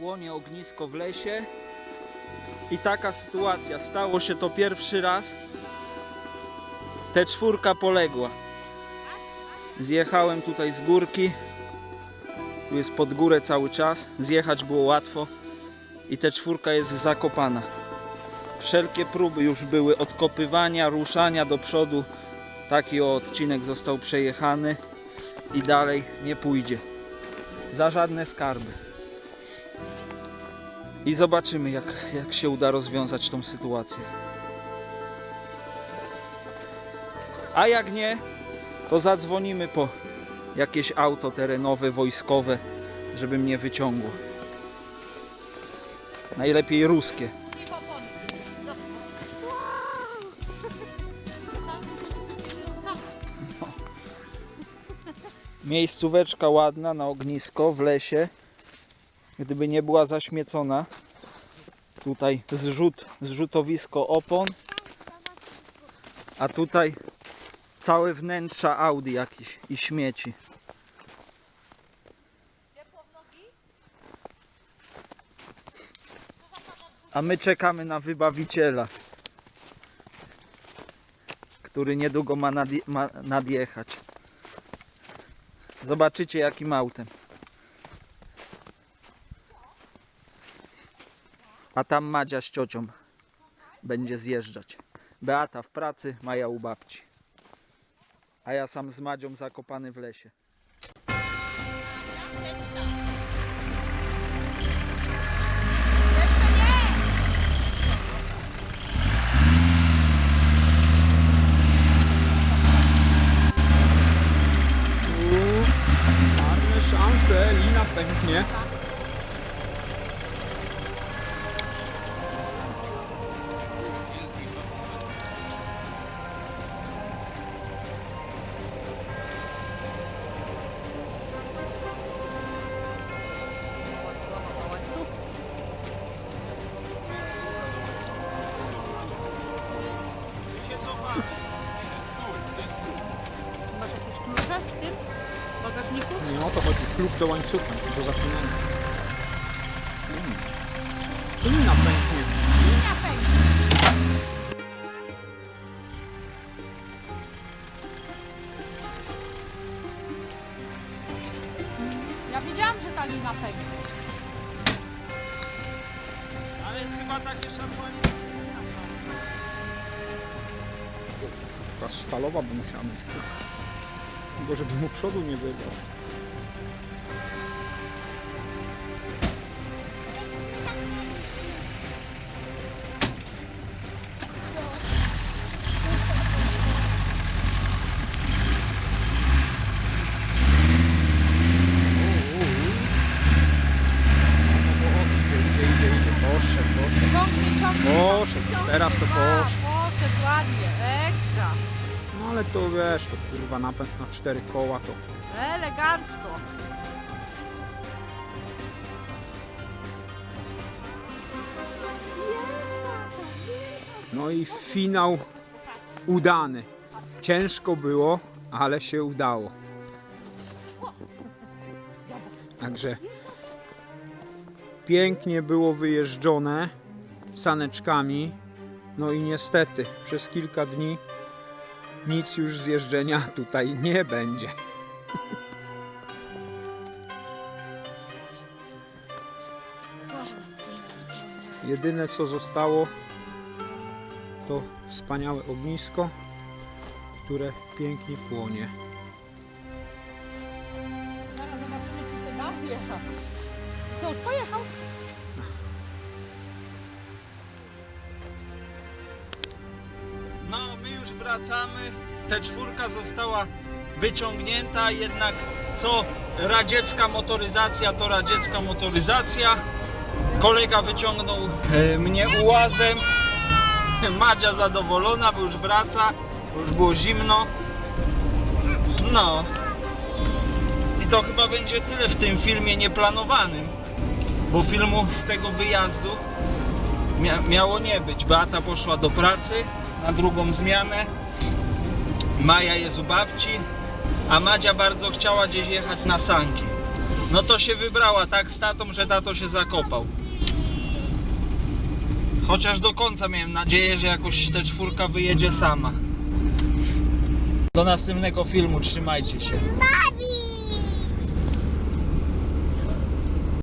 płonie ognisko w lesie. I taka sytuacja. Stało się to pierwszy raz. Te czwórka poległa. Zjechałem tutaj z górki. Tu jest pod górę cały czas. Zjechać było łatwo. I te czwórka jest zakopana. Wszelkie próby już były odkopywania, ruszania do przodu. Taki odcinek został przejechany i dalej nie pójdzie. Za żadne skarby. I zobaczymy, jak, jak się uda rozwiązać tą sytuację. A jak nie, to zadzwonimy po jakieś auto terenowe, wojskowe, żeby mnie wyciągło. Najlepiej ruskie. Miejscóweczka ładna na ognisko w lesie. Gdyby nie była zaśmiecona. Tutaj zrzut, zrzutowisko opon. A tutaj całe wnętrza Audi jakieś i śmieci. A my czekamy na wybawiciela, który niedługo ma, nadje- ma nadjechać. Zobaczycie jakim autem. A tam Madzia z ciocią będzie zjeżdżać. Beata w pracy, Maja u babci. A ja sam z Madzią zakopany w lesie. Szanse, lina pęknie. Klucze w tym bagażniku? Nie o to chodzi, klucz do łańcucha, do zapinania. Mm. Lina pęknie. Linia pęknie. Ja wiedziałam, że ta lina pęknie. Ale chyba takie szarpanie Ta stalowa by musiała być. Tylko żeby mu przodu nie wydał. Poszedł, poszedł. Teraz to poszedł. poszedł ładnie. No ale to wiesz, to kurwa napęd na cztery koła to Elegancko. No i finał udany. Ciężko było, ale się udało. Także pięknie było wyjeżdżone saneczkami. No i niestety przez kilka dni nic już z jeżdżenia tutaj nie będzie. Jedyne co zostało to wspaniałe ognisko, które pięknie płonie. Zaraz zobaczymy, czy się da wjechać. Co, już pojechał? Wracamy. Te czwórka została wyciągnięta, jednak co radziecka motoryzacja, to radziecka motoryzacja. Kolega wyciągnął e, mnie ułazem. Madzia zadowolona, bo już wraca, bo już było zimno. No. I to chyba będzie tyle w tym filmie nieplanowanym, bo filmu z tego wyjazdu mia miało nie być. Beata poszła do pracy na drugą zmianę. Maja jest u babci, a Madzia bardzo chciała gdzieś jechać na sanki. No to się wybrała tak z tatą, że tato się zakopał. Chociaż do końca miałem nadzieję, że jakoś ta czwórka wyjedzie sama. Do następnego filmu, trzymajcie się.